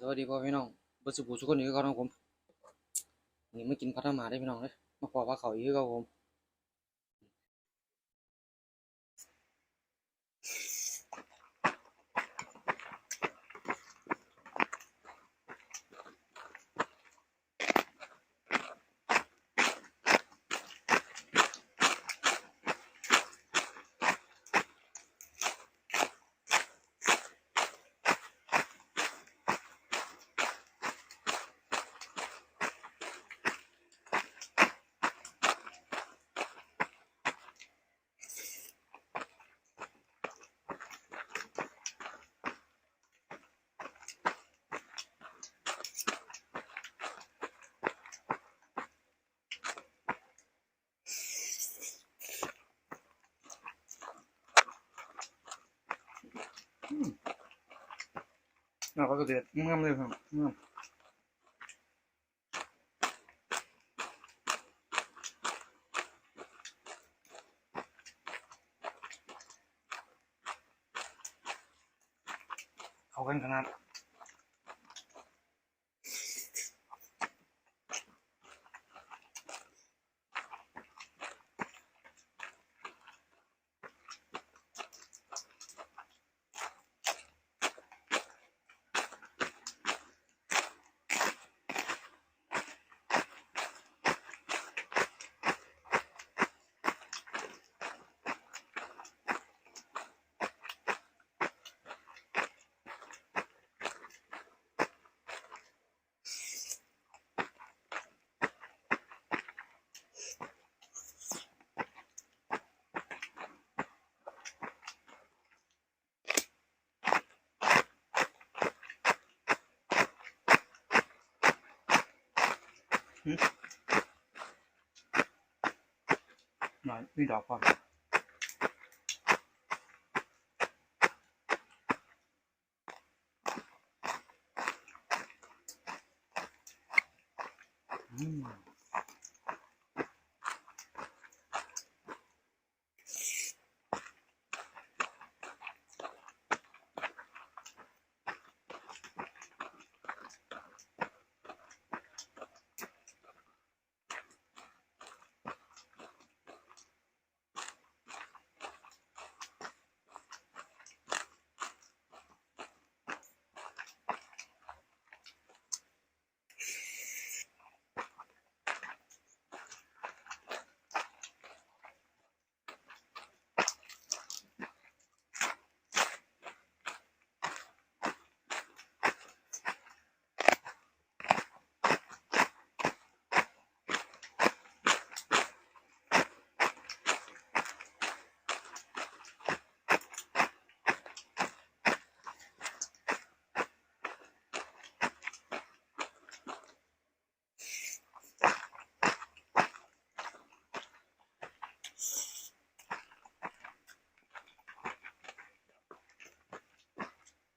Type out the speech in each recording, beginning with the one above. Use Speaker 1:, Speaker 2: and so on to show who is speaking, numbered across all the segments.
Speaker 1: สวัสดีพ่อพี่น้องบสุบุสุคนนี้ก็ของผมนี่ไม่กินพัฒนาได้พี่น้องเลยมาขอว่าเขาอีกคือเก็ผม เราก็เดือดงามเลยครับงามเข้ากันขนาด หน่อยมีดอ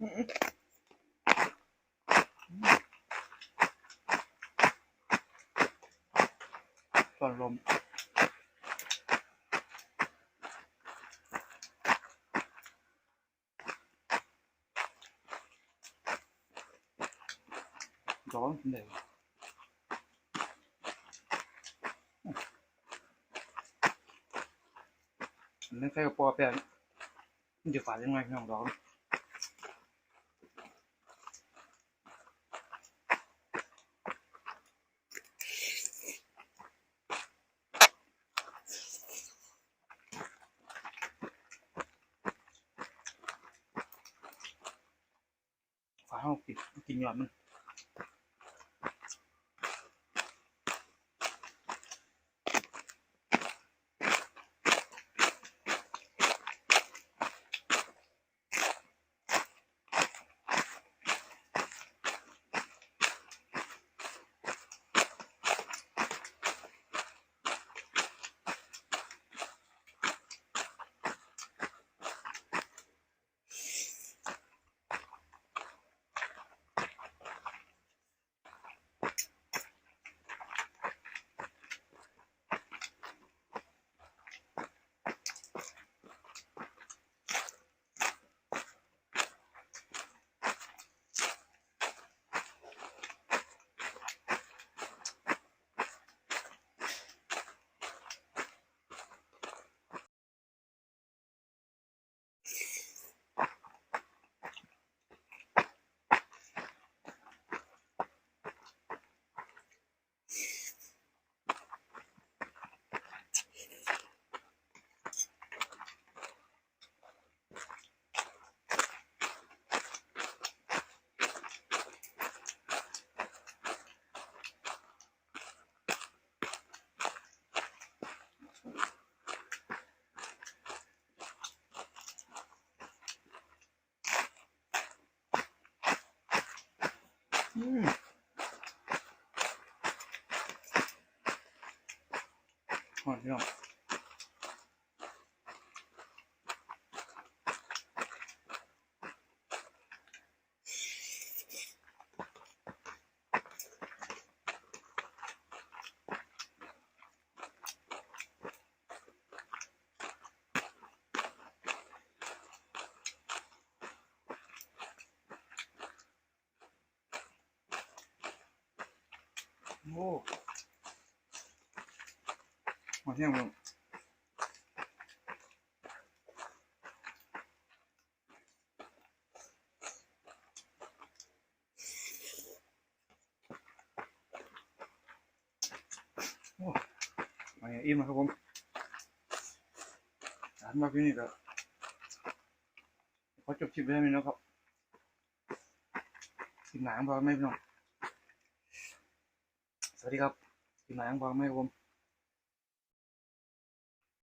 Speaker 1: กก่อนลมร้อนเลยมันใช่กระป๋อแปลงมันจะฝาดยังไงพี่น้องร้อนฝาห้องปิด กินหรอมัน อืมหอม โอ้มาเที่ยงพี่น้องโอ้มาอย่างอิ่มนะครับผมอาหารมาที่นี่ก็ขอจบคลิปไว้เท่านี้นะครับกินหนังพอไหมพี่น้อง สวัสดีครับกินหนังพอไหมครับผม